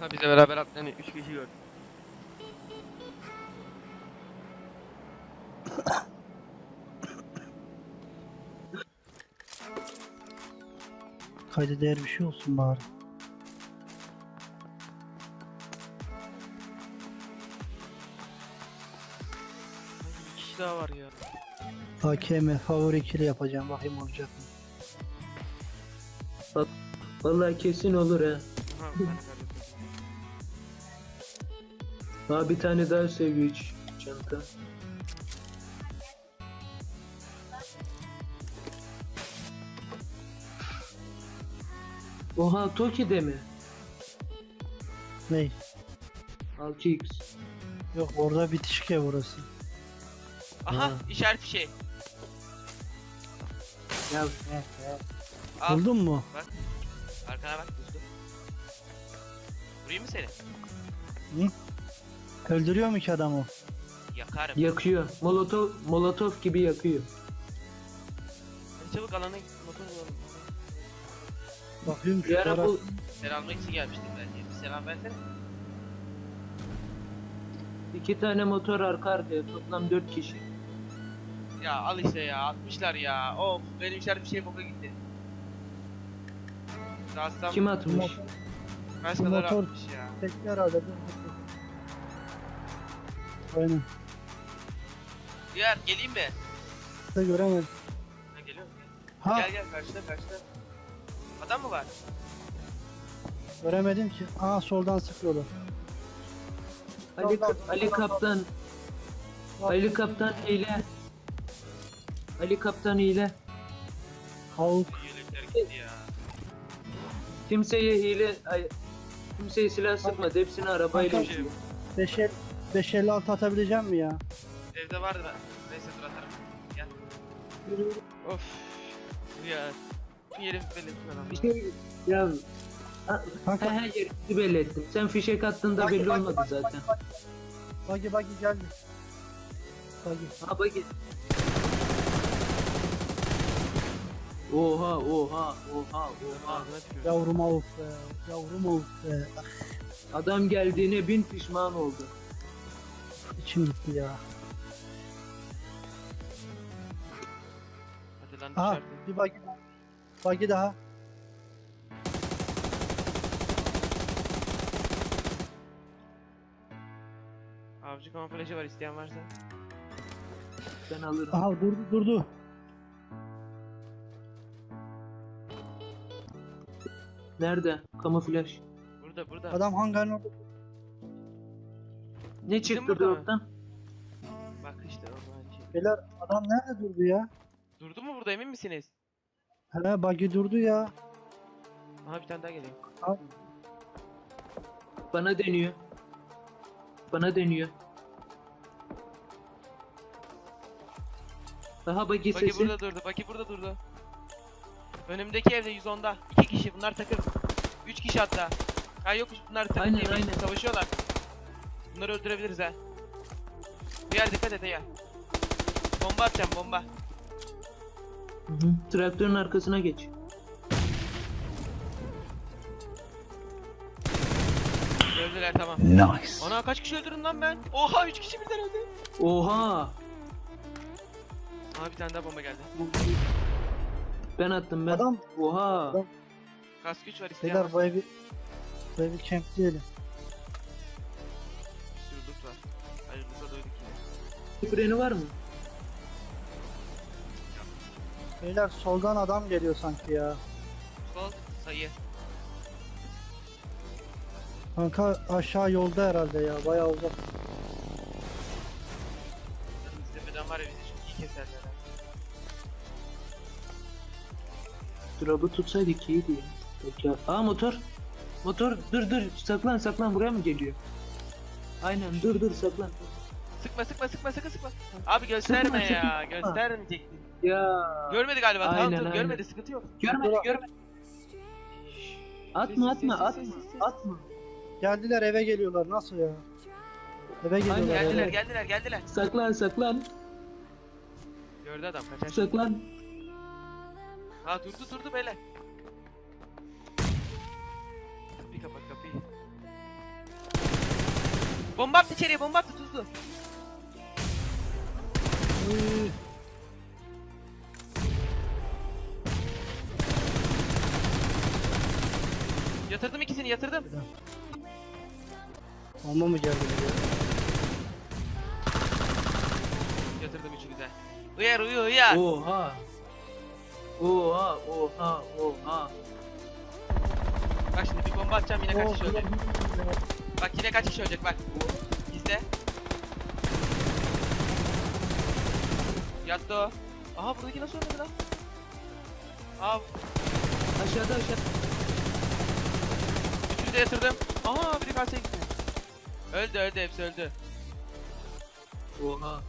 Ha bize beraber atlayan 3 kişi gördüm. Kayda değer bir şey olsun bari. Bir kişi daha var ya. AKM favori ikili yapacağım bakayım olacak mı? Vallahi kesin olur ha. Aha ben. Ha bir tane daha seviye 3 çanta. Oha Toki'de mi? Ney? 6x. Yok orada bitişik ya burası. Aha Ha. işaret fişeği. Ya Al Buldun mu? arkana bak düzdü. Vurayım mı seni? Öldürüyor mu ki adamı? Yakarım. yakıyor. Molotov Molotov gibi yakıyor. Hadi çabuk alana git. Motor. Bakıyorum şu Bir ara taraf. bu Selam almak için gelmiştim bence. Bir selam versene. iki tane motor arka arkaya toplam 4 kişi. Ya al işte ya atmışlar ya. Of benim işaret fişeği boka gitti. Rahatsam Kim atmış? kaç kadar motor- atmış ya. Tekli herhalde. dur, dur, dur. Aynen. Diğer geleyim mi? Da göremedim. Ha geliyorum. Ha Gel gel karşıda karşıda. Adam mı var? göremedim ki. Aa soldan sıkıyorlar. Ali, Kap- Ali Kaptan Ali Kaptan hile. Ali Kaptan hile. Havuk. Yelekler gitti ya. Kimseye hile ay, kimseye silah sıkmadı. Hepsini arabayla Kanka- uçuyor. 5 el 556 atabileceğim mi ya? Evde vardı da. Neyse dur atarım. Gel. Of. Ya. Şu yerimi belli ettim. Bir şey ya ha, Kanka he he yerimizi belli ettim. Sen fişek attığında belli olmadı bak, zaten. buggy buggy geldi. Buggy. Ha bak Oha oha oha oha. Ağzına. Yavrum avuk be. Yavrum avuk be. Adam geldiğine bin pişman oldu. İçim gitti ya. Hadi lan Aha dışarıda. bir buggy daha. Daha. Avcı kamuflajı var isteyen varsa. Ben alırım. Aha durdu durdu. Nerede? Kamuflaj. Burada burada. Adam hangarın orada. Ne çıktı burada mı? droptan? Bak işte o aynı şey. Beyler adam nerede durdu ya? Durdu mu burada emin misiniz? He buggy durdu ya. Aha bir tane daha geliyor. Bana deniyor. Bana deniyor. Daha bagi Baki sesi. burada durdu. Baki burada durdu. Önümdeki evde 110'da. 2 kişi bunlar takım. 3 kişi hatta. Ha yok bunlar takım Aynen, değil, aynen. Savaşıyorlar. Bunları öldürebiliriz ha. Diğer dikkat et ya. Bomba atacağım bomba. Hı hı. Traktörün arkasına geç. Öldüler tamam. Nice. Ana kaç kişi öldürdüm lan ben? Oha 3 kişi birden öldü. Oha! Aha bir tane daha bomba geldi. Ben attım ben. Adam Oha! Adam- Kask güç var isteyen beyler var. bu evi bu evi kempleyelim. Bir Freni var mı? Beyler soldan adam geliyor sanki ya. Sol sayı. Kanka aşağı yolda herhalde ya bayağı uzak. İzlemeden var ya bizi çok iyi keserler ha. Drop'u tutsaydık iyiydi ya. Aa motor. Motor dur dur saklan saklan buraya mı geliyor? Aynen dur dur saklan. Sıkma sıkma sıkma sıkı sıkma. Abi gösterme Sıkma, ya. sıkma. Göstermeyecektin. Ya Görmedi galiba. tamam Aynen, dur aynen. görmedi sıkıntı yok. görmedi görmedi. Atma atma atma atma. Geldiler eve geliyorlar nasıl ya? Eve geliyorlar. Geldiler eve. geldiler geldiler. Saklan saklan Gördü adam kaçar. saklan. Ha durdu durdu beyler. Kapıyı kapat kapıyı. Bomba attı içeriye bomba attı tuzlu. Uy, Yatırdım ikisini yatırdım. Bomba mı geldi buraya? Yatırdım üçünü de. Uyar uyu uyar. Oha. Oha oha oha. Bak şimdi bir bomba atacağım yine kaç kişi ölecek. Bak yine kaç kişi ölecek bak. İzle. Yattı o. Aha buradaki nasıl oynadı lan? Aa Aşağıda aşağı. üçünü de yatırdım. Aha biri karşıya gitti. Öldü öldü hepsi öldü. Oha.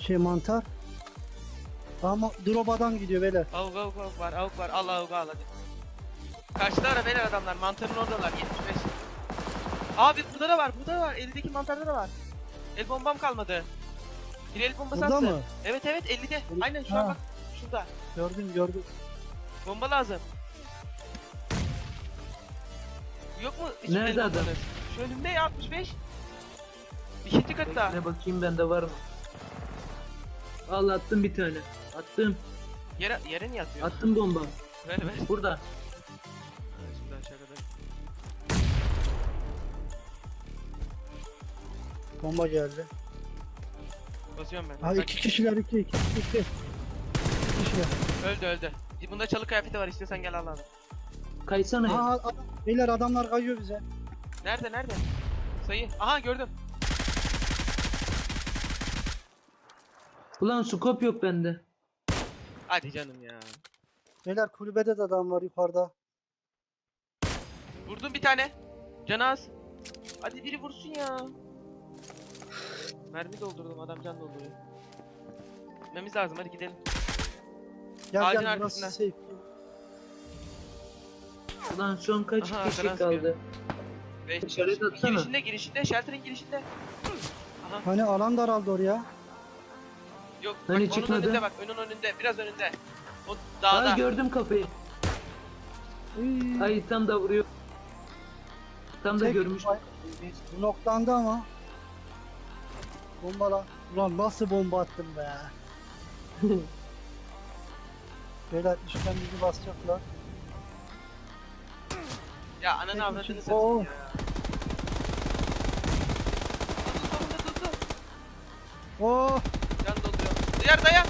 Şey mantar. Ama drop adam gidiyor beyler. Avuk avuk avuk var avuk var al avuk al hadi. Karşıda ara beyler adamlar mantarın oradalar 75. Abi burada da var burada da var eldeki mantarda da var. El bombam kalmadı. Bir el bombası Burada attı. mı? Evet evet 50'de. El- Aynen şu an Ha. bak. Şurada. Gördüm gördüm. Bomba lazım. Yok mu? hiç Nerede adam? bombanız? Şu önümde ya 65. İkinci katta. Bekle bakayım bende var mı? Al attım bir tane. Attım. Yere, yere niye atıyor? Attım bomba. Ver ver. Burada. Şimdi aşağı kadar. Bomba geldi. Basıyorum ben. Ha Bak, iki kişiler iki iki iki. iki. İki kişiler. Öldü öldü. Bunda çalı kıyafeti var istiyorsan gel al al. Kaysana ya. Aha adam, beyler adamlar kayıyor bize. Nerede nerede? Sayı. Aha gördüm. Ulan scope yok bende. Hadi canım ya. Beyler kulübede de adam var yukarıda. Vurdum bir tane. Canaz. Hadi biri vursun ya. Mermi doldurdum adam can dolduruyor. Gitmemiz lazım hadi gidelim. Gel Ağacın gel burası arkasına. safe. Ulan son kaç Aha, kişi kaldı? Atsana. girişinde girişinde shelter'ın girişinde. Aha Hani alan daraldı oraya. yok Hani bak çıkmadı? onun önünde bak önün önünde biraz önünde. O dağda. gördüm kafayı. Uy, Ay tam da vuruyor. Tam da tek- görmüş. Ay, Noklandı ama. Bombala. Ulan nasıl bomba attım be. Beyler işten bizi basacaklar. ya ananı avradını satayım Oo. ya. Tuttu, tuttu, tuttu. Oh! Can dolduruyor. Diğer dayan.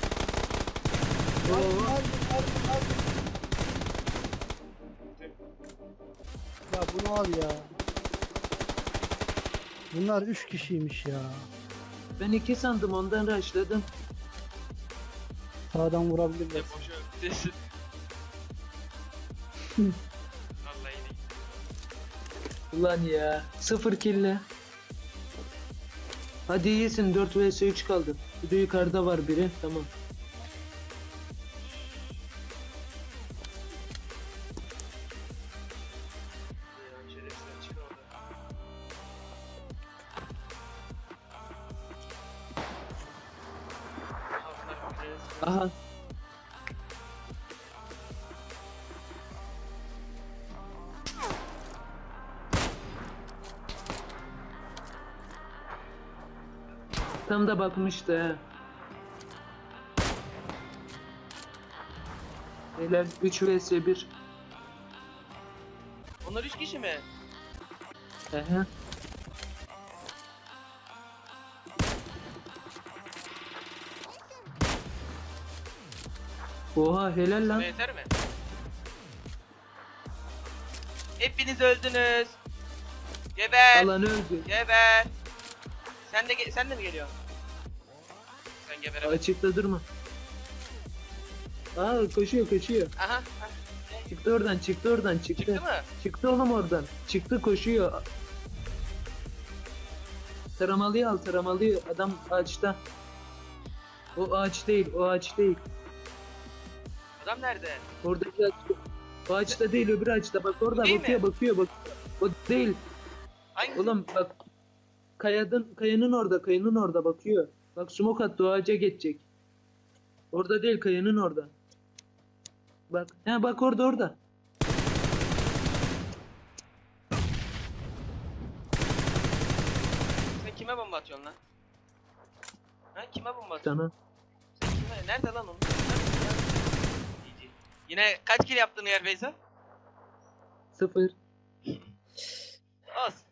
Ya bunu al ya. Bunlar 3 kişiymiş ya. Ben iki sandım ondan rushladım. Sağdan boşu öptüsün. Vallahi değil. Ulan ya. Sıfır kille. Hadi iyisin 4 vs 3 kaldı. Bir de yukarıda var biri. Tamam. Tam da bakmıştı ha. Beyler 3 vs 1. Onlar üç kişi mi? Aha. Oha helal lan. Sana yeter mi? Hepiniz öldünüz. Geber. Alan öldü. Geber. Sen de ge- sen de mi geliyorsun? Sen geberemezsin. Açıkta durma. Aa koşuyor koşuyor. Aha. aha. Çıktı oradan çıktı oradan çıktı. Çıktı mı? Çıktı oğlum oradan. Çıktı koşuyor. Taramalıyı al taramalıyı. Adam ağaçta. O ağaç değil o ağaç değil. Adam nerede? Oradaki ağaç. O ağaçta değil öbür ağaçta. Bak orada Değil bakıyor mi? bakıyor bak. O değil. Hangisi? Oğlum bak. Kayadın, kayanın orada kayanın orada bakıyor. Bak smoke attı o ağaca geçecek. Orada değil kayanın orada. Bak. He bak orada orada. kime bomba atıyorsun lan? Ha kime bomba atıyorsun? Sana. Sen kime? Nerede lan onun? GG. Yine kaç kill yaptın yer Beyza? Sıfır. Az.